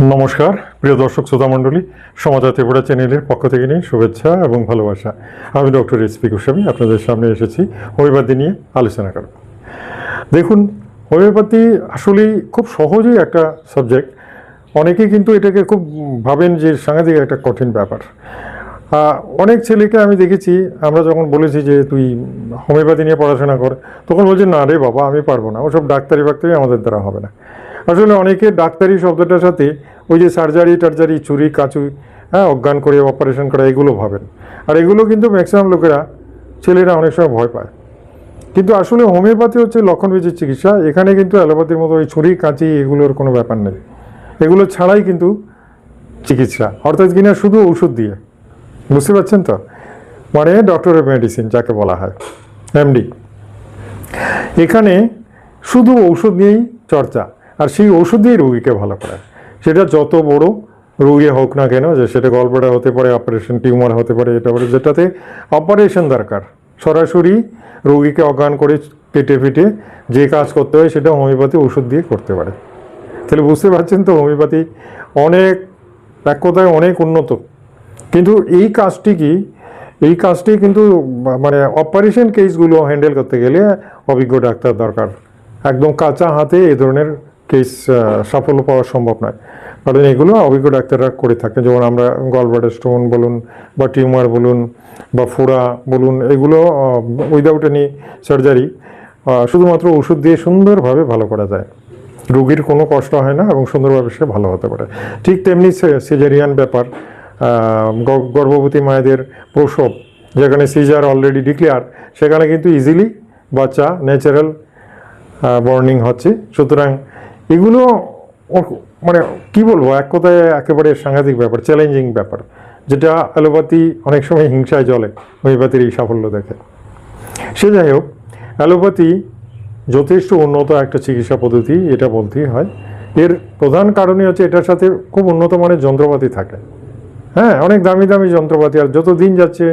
নমস্কার, প্রিয় দর্শক শ্রোতা মণ্ডলী সমাজা ত্রিপুরা চ্যানেলের পক্ষ থেকে নিয়ে শুভেচ্ছা এবং ভালোবাসা। আমি ডক্টর এস পি গোস্বামী, আপনাদের সামনে এসেছি হোমিওপ্যাথি নিয়ে আলোচনা করব। দেখুন হোমিওপ্যাথি আসলেই খুব সহজেই একটা সাবজেক্ট অনেকেই কিন্তু এটাকে খুব ভাবেন যে সাংঘাতিক একটা কঠিন ব্যাপার। অনেক ছেলেকে আমি দেখেছি, আমরা যখন বলেছি যে তুই হোমিওপ্যাথি নিয়ে পড়াশোনা কর, তখন বলছে, না রে বাবা, আমি পারব না। ওসব ডাক্তারি ফাক্তারি আমাদের দ্বারা হবে না। আসলে অনেকে ডাক্তারি শব্দটার সাথে ওই যে সার্জারি টার্জারি চুরি কাচু হ্যাঁ অজ্ঞান করে অপারেশন করা, এগুলো ভাবেন। আর এগুলো কিন্তু ম্যাক্সিমাম লোকেরা, ছেলেরা অনেক সময় ভয় পায়। কিন্তু আসলে হোমিওপ্যাথি হচ্ছে লক্ষণবিজির চিকিৎসা, এখানে কিন্তু অ্যালোপ্যাথির মতো ওই ছুরি কাঁচি এগুলোর কোনো ব্যাপার নেই। এগুলো ছাড়াই কিন্তু চিকিৎসা। অর্থাৎ কিনা শুধু ওষুধ দিয়ে। বুঝতে পারছেন তো? মানে ডক্টরের মেডিসিন যাকে বলা হয় এমডি এখানে শুধু ঔষধ নিয়েই চর্চা। আর সেই ওষুধ দিয়েই রোগীকে ভালো করে। সেটা যত বড় রোগী হোক না কেন, যে সেটা গল্পটা হতে পারে, অপারেশন টিউমার হতে পারে, এটা পারে যেটাতে অপারেশন দরকার। সরাসরি রোগীকে অজ্ঞান করে কেটে ফেটে যে কাজ করতে হয়, সেটা হোমিওপ্যাথি ওষুধ দিয়ে করতে পারে। তাহলে বুঝতে পারছেন তো, হোমিওপ্যাথি অনেক, এক কথায় অনেক উন্নত। কিন্তু এই কাজটি কি, এই কাজটি কিন্তু মানে অপারেশন কেসগুলো হ্যান্ডেল করতে গেলে অভিজ্ঞ ডাক্তার দরকার। একদম কাঁচা হাতে এ ধরনের কেস সাফল্য পাওয়া সম্ভব নয়। কারণ এগুলো অভিজ্ঞ ডাক্তাররা করে থাকে যেমন আমরা গলব্লাডার স্টোন বলুন বা টিউমার বলুন বা ফোড়া বলুন, এগুলো উইদাউট এনি সার্জারি শুধুমাত্র ওষুধ দিয়ে সুন্দরভাবে ভালো করা যায়। রোগীর কোনো কষ্ট হয় না এবং সুন্দরভাবে সে ভালো হতে পারে। ঠিক তেমনি সিজারিয়ান ব্যাপার গর্ভবতী মায়েদের প্রসব, যেখানে সিজার অলরেডি ডিক্লেয়ার সেখানে কিন্তু ইজিলি বাচ্চা ন্যাচারাল বর্নিং হচ্ছে। সুতরাং এগুলো মানে কি বলব, এক কথায় একেবারে সাংঘাতিক ব্যাপার চ্যালেঞ্জিং ব্যাপার, যেটা অ্যালোপ্যাথি অনেক সময় হিংসায় জলে হোমিওপ্যাথির এই সাফল্য দেখে। সে যাই হোক, অ্যালোপ্যাথি যথেষ্ট উন্নত একটা চিকিৎসা পদ্ধতি, এটা বলতেই হয়। এর প্রধান কারণই হচ্ছে এটার সাথে খুব উন্নত মানের যন্ত্রপাতি থাকে। হ্যাঁ অনেক দামি দামি যন্ত্রপাতি আর যত দিন যাচ্ছে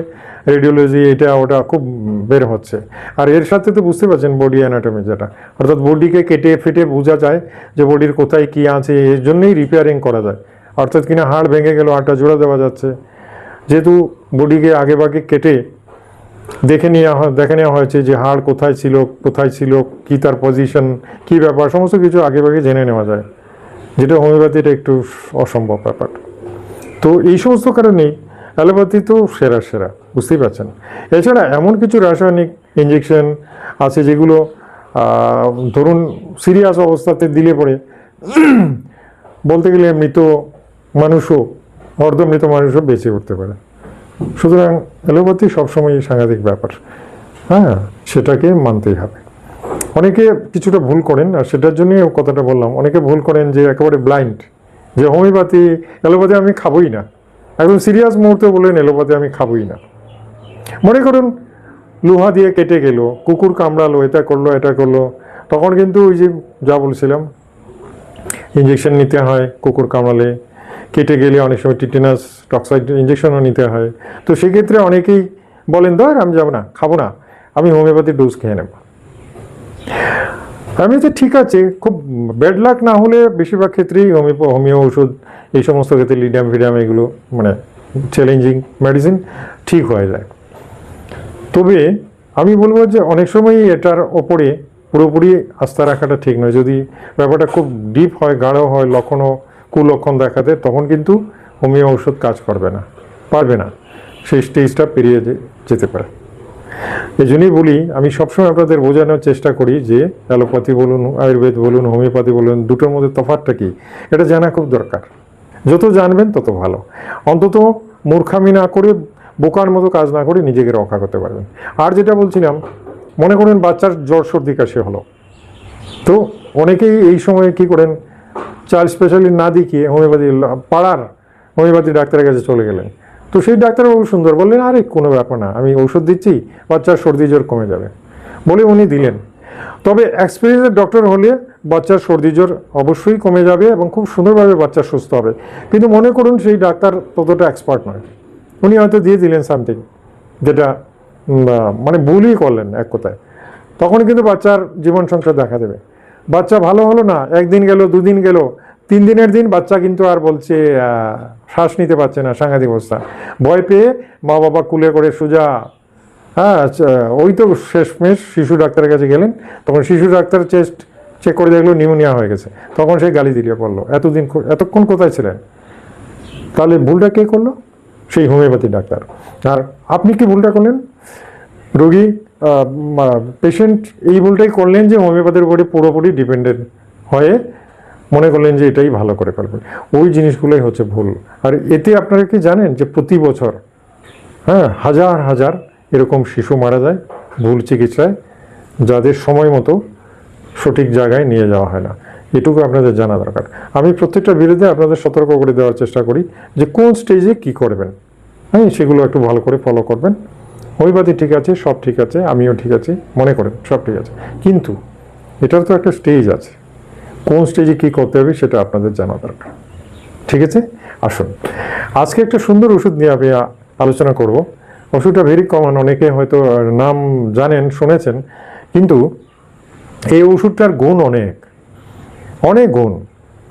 রেডিওলজি এটা ওটা খুব বের হচ্ছে। আর এর সাথে তো বুঝতে পারছেন বডি অ্যানাটমি যেটা। অর্থাৎ বডিকে কেটে ফেটে বোঝা যায় যে বডির কোথায় কী আছে, এর জন্যই রিপেয়ারিং করা যায়। অর্থাৎ কিনা হাড় ভেঙে গেল, হাড়টা জোড়া দেওয়া যাচ্ছে। যেহেতু বডিকে আগে ভাগে কেটে দেখে নেওয়া হয়, দেখে নেওয়া হয়েছে যে হাড় কোথায় ছিল কোথায় ছিল, কি তার পজিশন কি ব্যাপার, সমস্ত কিছু আগে ভাগে জেনে নেওয়া যায়। যেটা হোমিওপ্যাথিটা একটু অসম্ভব ব্যাপার। তো এই সমস্ত কারণেই অ্যালোপ্যাথি তো সেরা সেরা, বুঝতেই পারছেন। এছাড়া এমন কিছু রাসায়নিক ইঞ্জেকশন আছে যেগুলো ধরুন সিরিয়াস অবস্থাতে দিলে পরে বলতে গেলে মৃত মানুষও, অর্ধমৃত মানুষও বেঁচে উঠতে পারে। সুতরাং অ্যালোপ্যাথি সবসময় সাংঘাতিক ব্যাপার। হ্যাঁ সেটাকে মানতেই হবে। অনেকে কিছুটা ভুল করেন, আর সেটার জন্যই কথাটা বললাম। অনেকে ভুল করেন যে একেবারে ব্লাইন্ড যে হোমিওপ্যাথি, অ্যালোপ্যাথি আমি খাবোই না। একদম সিরিয়াস মুহূর্তে বললেন অ্যালোপ্যাথি আমি খাবোই না। মনে করুন, লোহা দিয়ে কেটে গেল, কুকুর কামড়ালো, এটা করল এটা করল, তখন কিন্তু ওই যে যা বলছিলাম ইঞ্জেকশন নিতে হয়, কুকুর কামড়ালে। কেটে গেলে অনেক সময় টিটেনাস টক্সাইড ইঞ্জেকশনও নিতে হয়। তো সেক্ষেত্রে অনেকেই বলেন, ধর আমি যাব না, খাব না, আমি হোমিওপ্যাথির ডোজ খেয়ে নেব। আমি তো ঠিক আছে, খুব ব্যাড লাক না হলে বেশিরভাগ ক্ষেত্রেই হোমিও হোমিও ওষুধ, এই সমস্ত ক্ষেত্রে লিডিয়াম, ফিডিয়াম এগুলো মানে চ্যালেঞ্জিং মেডিসিন ঠিক হয়ে যায়। তবে আমি বলব যে অনেক সময়ই এটার ওপরে পুরোপুরি আস্থা রাখাটা ঠিক নয়। যদি ব্যাপারটা খুব ডিপ হয়, গাঢ় হয় লক্ষণও কুলক্ষণ দেখাতে, তখন কিন্তু হোমিও ওষুধ কাজ করবে না, পারবে না। সেই স্টেজটা পেরিয়ে যেতে পারে। এই জন্যই বলি, আমি সবসময় আপনাদের বোঝানোর চেষ্টা করি যে অ্যালোপ্যাথি বলুন, আয়ুর্বেদ বলুন, হোমিওপ্যাথি বলুন, দুটোর মধ্যে তফাৎটা কী? এটা জানা খুব দরকার। যত জানবেন তত ভালো। অন্তত মূর্খামি না করে বোকার মতো কাজ না করে নিজেকে রক্ষা করতে পারবেন। আর যেটা বলছিলাম, মনে করেন বাচ্চার জ্বর সর্দি কাশি হলো। তো অনেকেই এই সময়ে কি করেন, চাইল্ড স্পেশালি না দেখিয়ে হোমিওপ্যাথি, পাড়ার হোমিওপ্যাথি ডাক্তারের কাছে চলে গেলেন। তো সেই ডাক্তারবাবু সুন্দর বললেন, আরে, কোনো ব্যাপার না, আমি ঔষধ দিচ্ছি, বাচ্চার সর্দি জ্বর কমে যাবে। বলে উনি দিলেন। তবে এক্সপিরিয়েন্সের ডক্টর হলে বাচ্চার সর্দি জ্বর অবশ্যই কমে যাবে এবং খুব সুন্দরভাবে বাচ্চা সুস্থ হবে। কিন্তু মনে করুন, সেই ডাক্তার ততটা এক্সপার্ট নয়। উনি হয়তো দিয়ে দিলেন সামথিং, যেটা মানে ভুলই করলেন এক কথায়। তখন কিন্তু বাচ্চার জীবন সংসার দেখা দেবে। বাচ্চা ভালো হলো না, একদিন গেল, দুদিন গেল তিন দিনের দিন বাচ্চা কিন্তু আর বলছে শ্বাস নিতে পারছে না সাংঘাতিক অবস্থা। ভয় পেয়ে মা বাবা কুলে করে সোজা হ্যাঁ আচ্ছা, ওই তো শেষমেশ শিশু ডাক্তারের কাছে গেলেন। তখন শিশু ডাক্তার চেস্ট চেক করে দেখল নিউমোনিয়া হয়ে গেছে। তখন সে গালি দিলিয়ে পড়ল এতদিন এতক্ষণ কোথায় ছিলেন? তাহলে ভুলটা কে করল? সেই হোমিওপ্যাথি ডাক্তার। আর আপনি কি ভুলটা করলেন? রোগী পেশেন্ট এই ভুলটাই করলেন যে হোমিওপ্যাথির উপরে পুরোপুরি ডিপেন্ডেন্ট হয়ে মনে করলেন যে এটাই ভালো করে ফেলবেন ওই জিনিসগুলোই হচ্ছে ভুল। আর এতে আপনারা কি জানেন যে প্রতি বছর হ্যাঁ হাজার হাজার এরকম শিশু মারা যায় ভুল চিকিৎসায়, যাদের সময় মতো সঠিক জায়গায় নিয়ে যাওয়া হয় না। এটুকু আপনাদের জানা দরকার। আমি প্রত্যেকটা বিরুদ্ধে আপনাদের সতর্ক করে দেওয়ার চেষ্টা করি যে কোন স্টেজে কি করবেন। হ্যাঁ সেগুলো একটু ভালো করে ফলো করবেন। হোমিওপ্যাথি ঠিক আছে, সব ঠিক আছে, আমিও ঠিক আছি, মনে করেন, সব ঠিক আছে। কিন্তু এটার তো একটা স্টেজ আছে। কোন স্টেজে কি করতে হবে সেটা আপনাদের জানা দরকার। ঠিক আছে? আসুন। আজকে একটা সুন্দর ওষুধ নিয়ে আমি আলোচনা করব। ওষুধটা ভেরি কমন অনেকে হয়তো নাম জানেন, শুনেছেন, কিন্তু এই ওষুধটার গুণ অনেক। অনেক গুণ।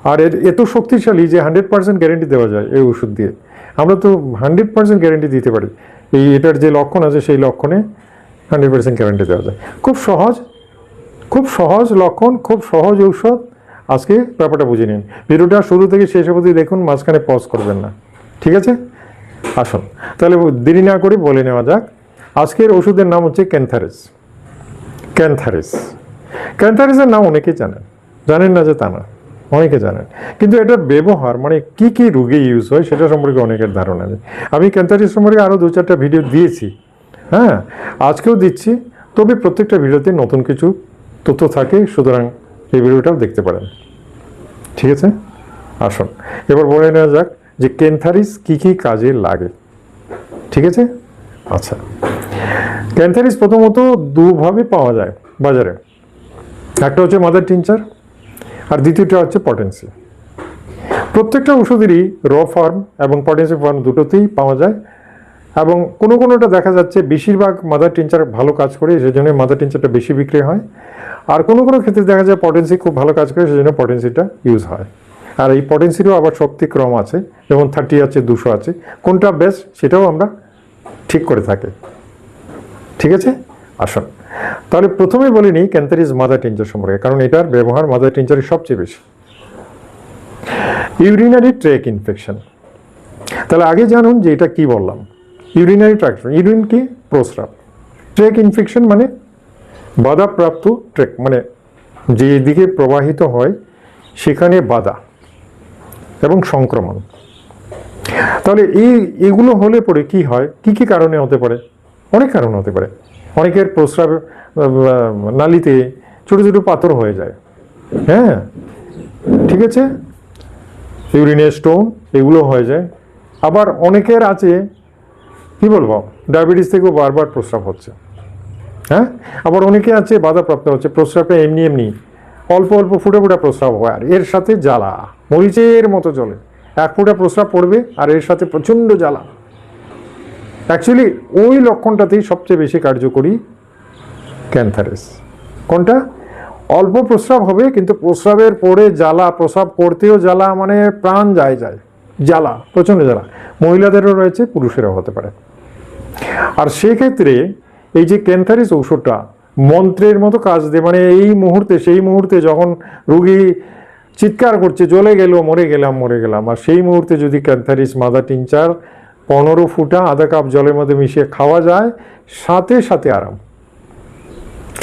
আর এর এত শক্তিশালী যে হান্ড্রেড পার্সেন্ট গ্যারেন্টি দেওয়া যায় এই ওষুধ দিয়ে। আমরা তো হান্ড্রেড পার্সেন্ট গ্যারেন্টি দিতে পারি। এই এটার যে লক্ষণ আছে সেই লক্ষণে হান্ড্রেড পার্সেন্ট গ্যারেন্টি দেওয়া যায়। খুব সহজ খুব সহজ লক্ষণ, খুব সহজ ঔষধ। আজকে ব্যাপারটা বুঝে নিন। ভিডিওটা শুরু থেকে শেষ অবধি দেখুন, মাঝখানে পজ করবেন না। ঠিক আছে? আসুন। তাহলে দেরি না করে বলে নেওয়া যাক। আজকের ওষুধের নাম হচ্ছে ক্যান্থারিস। ক্যান্থারিস। ক্যান্থারিসের নাম অনেকেই জানেন। জানেন না যে তা না। অনেকে জানেন। কিন্তু এটা ব্যবহার মানে কি কি রোগে ইউজ হয় সেটা সম্পর্কে অনেকের ধারণা নেই। আমি ক্যান্থারিস সম্পর্কে আরও দু চারটা ভিডিও দিয়েছি। হ্যাঁ? আজকেও দিচ্ছি। তবে প্রত্যেকটা ভিডিওতে নতুন কিছু তথ্য থাকে। সুতরাং এই ভিডিওটাও দেখতে পারেন। ঠিক আছে? আসুন। এবার বলে নেওয়া যাক যে ক্যান্থারিস কি কি কাজে লাগে। ঠিক আছে? আচ্ছা। ক্যান্থারিস প্রথমত দুভাবে পাওয়া যায় বাজারে। একটা হচ্ছে মাদার টিনচার, আর দ্বিতীয়টা হচ্ছে পটেন্সি। প্রত্যেকটা ওষুধেরই র ফর্ম এবং পটেন্সি ফর্ম দুটোতেই পাওয়া যায় এবং কোনো কোনোটা দেখা যাচ্ছে বেশিরভাগ মাদার টিনচার ভালো কাজ করে সেজন্য মাদার টিনচারটা বেশি বিক্রি হয়। আর কোনো কোনো ক্ষেত্রে দেখা যায় পটেন্সি খুব ভালো কাজ করে, সেজন্য পটেন্সিটা ইউজ হয়। আর এই পটেন্সিরও আবার শক্তি ক্রম আছে, যেমন থার্টি আছে, দুশো আছে। কোনটা বেস্ট সেটাও আমরা ঠিক করে থাকি। ঠিক আছে? আসুন। তাহলে প্রথমে বলে নিই ক্যান্থারিস মাদার টিঞ্চার সম্পর্কে, কারণ এটার ব্যবহার মাদার টিঞ্চারের সবচেয়ে বেশি। ইউরিনারি ট্রেক ইনফেকশন তাহলে আগে জানুন যে এটা কি বললাম। ইউরিনারি ট্র্যাক্ট ইউরিন কি প্রস্রাব ট্রেক ইনফেকশন মানে বাধাপ্রাপ্ত ট্রেক মানে যে দিকে প্রবাহিত হয় সেখানে বাধা এবং সংক্রমণ তাহলে এই এগুলো হলে পরে কি হয় কি কি কারণে হতে পারে অনেক কারণ হতে পারে অনেকের প্রস্রাব নালীতে ছোটো ছোটো পাথর হয়ে যায় হ্যাঁ ঠিক আছে ইউরিনের স্টোন এগুলো হয়ে যায় আবার অনেকের আছে কি বলব? ডায়াবেটিস থেকেও বারবার প্রস্রাব হচ্ছে। হ্যাঁ? আবার অনেকে আছে, বাধাপ্রাপ্ত হচ্ছে, প্রস্রাবে এমনি এমনি অল্প অল্প ফুটে ফুটা প্রস্রাব হয়। আর এর সাথে জ্বালা, মরিচের মতো চলে এক ফুটা প্রস্রাব পড়বে, আর এর সাথে প্রচণ্ড জ্বালা। অ্যাকচুয়ালি ওই লক্ষণটাতেই সবচেয়ে বেশি কার্যকরী ক্যান্থারেস। কোনটা? অল্প প্রস্রাব হবে, কিন্তু প্রস্রাবের পরে জ্বালা, প্রস্রাব করতেও জ্বালা মানে প্রাণ যায় যায়। জ্বালা, প্রচণ্ড জ্বালা। মহিলাদেরও রয়েছে, পুরুষেরাও হতে পারে। আর সেক্ষেত্রে এই যে ক্যান্থারিস ঔষধটা মন্ত্রের মতো কাজ দেয় মানে এই মুহূর্তে, সেই মুহূর্তে যখন রুগী চিৎকার করছে, জ্বলে গেল, মরে গেলাম মরে গেলাম, আর সেই মুহূর্তে যদি ক্যান্থারিস মাদা টিনচার পনেরো ফুটা আধা কাপ জলের মধ্যে মিশিয়ে খাওয়া যায়, সাথে সাথে আরাম।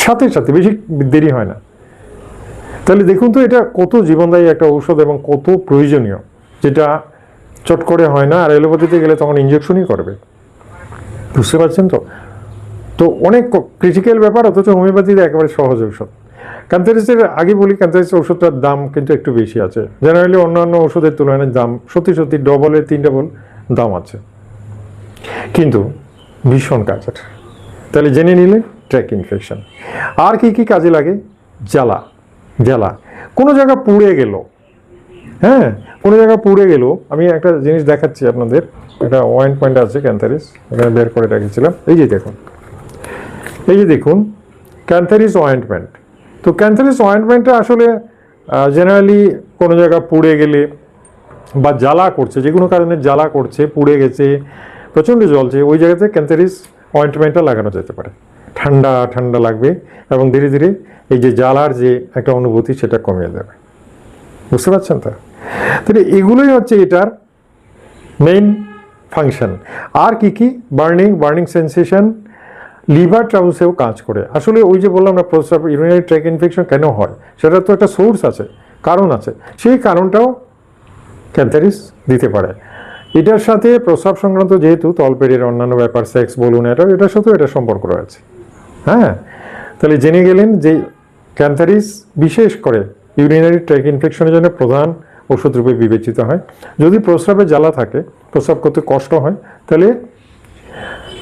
সাথে সাথে, বেশি দেরি হয় না। তাহলে দেখুন তো এটা কত জীবনদায়ী একটা ঔষধ এবং কত প্রয়োজনীয়, যেটা চট করে হয় না, আর এলোপ্যাথিতে গেলে তখন ইঞ্জেকশনই করবে। বুঝতে পারছেন তো? তো অনেক ক্রিটিক্যাল ব্যাপার, অথচ হোমিওপ্যাথিতে একেবারে সহজ ঔষধ। ক্যান্সারিসের আগে বলি ক্যান্সারিস ওষুধটার দাম কিন্তু একটু বেশি আছে। জেনারেলি অন্যান্য ওষুধের তুলনায় দাম সত্যি সত্যি ডবলের তিন ডবল দাম আছে। কিন্তু ভীষণ কাজের তাহলে জেনে নিলে ট্র্যাক ইনফেকশন আর কি কি কাজে লাগে? জ্বালা। জ্বালা। কোনো জায়গা পুড়ে গেল হ্যাঁ কোনো জায়গা পুড়ে গেল। আমি একটা জিনিস দেখাচ্ছি আপনাদের। একটা ওয়াইন পয়েন্ট আছে ক্যান্থারিস এখানে বের করে রেখেছিলাম। এই যে দেখুন। এই যে দেখুন ক্যান্থারিস অয়েন্টমেন্ট তো ক্যান্থারিস অয়েন্টমেন্টটা আসলে জেনারেলি কোনো জায়গা পুড়ে গেলে বা জ্বালা করছে, যে কোনো কারণে জ্বালা করছে, পুড়ে গেছে, প্রচণ্ড জ্বলছে, ওই জায়গাতে ক্যান্থারিস অয়েন্টমেন্টটা লাগানো যেতে পারে। ঠান্ডা ঠান্ডা লাগবে এবং ধীরে ধীরে এই যে জ্বালার যে একটা অনুভূতি সেটা কমিয়ে দেবে। বুঝতে পারছেন তো? তাহলে এগুলোই হচ্ছে এটার মেইন ফাংশন আর কি কি? বার্নিং বার্নিং সেন্সেশন লিভার ট্রাভেলসেও কাজ করে। আসলে ওই যে বললাম না প্রস্রাব ইউরিনারি ট্র্যাক ইনফেকশন কেন হয়? সেটা তো একটা সোর্স আছে, কারণ আছে। সেই কারণটাও ক্যান্সারিস দিতে পারে। এটার সাথে প্রস্রাব সংক্রান্ত যেহেতু, তলপেটের অন্যান্য ব্যাপার সেক্স বলুন, এটা এটার সাথেও এটা সম্পর্ক রয়েছে। হ্যাঁ? তাহলে জেনে গেলেন যে ক্যান্সারিস বিশেষ করে ইউরিনারি ট্র্যাক ইনফেকশনের জন্য প্রধান ওষুধ রূপে বিবেচিত হয়। যদি প্রস্রাবে জ্বালা থাকে, প্রস্রাব করতে কষ্ট হয়, তাহলে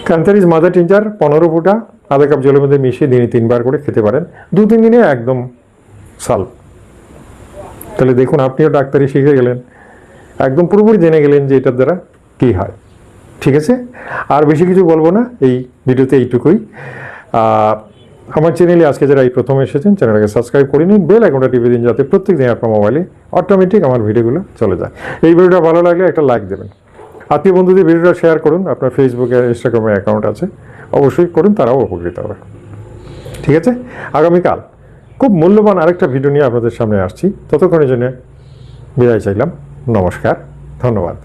ক্যান্সারিস মাদার টিঞ্জার পনেরো ফুটা, আধা কাপ জলের মধ্যে মিশিয়ে দিনে তিনবার করে খেতে পারেন। দু তিন দিনে একদম সাল। তাহলে দেখুন, আপনিও ডাক্তারি শিখে গেলেন। একদম পুরোপুরি জেনে গেলেন যে এটার দ্বারা কী হয়। ঠিক আছে? আর বেশি কিছু বলব না, এই ভিডিওতে এইটুকুই। আমার চ্যানেলে আজকে যারা এই প্রথম এসেছেন চ্যানেলটাকে সাবস্ক্রাইব করে নিন। বেল আইকনটা টিপে দিন যাতে প্রত্যেক দিন আপনার মোবাইলে অটোমেটিক আমার ভিডিওগুলো চলে যায়। এই ভিডিওটা ভালো লাগলে একটা লাইক দেবেন। আত্মীয় বন্ধুদের ভিডিওটা শেয়ার করুন। আপনার ফেসবুকে ইনস্টাগ্রামে অ্যাকাউন্ট আছে। অবশ্যই করুন, তারাও উপকৃত হবে। ঠিক আছে? আগামীকাল খুব মূল্যবান আরেকটা ভিডিও নিয়ে আপনাদের সামনে আসছি। ততক্ষণের জন্য বিদায় চাইলাম। নমস্কার। ধন্যবাদ।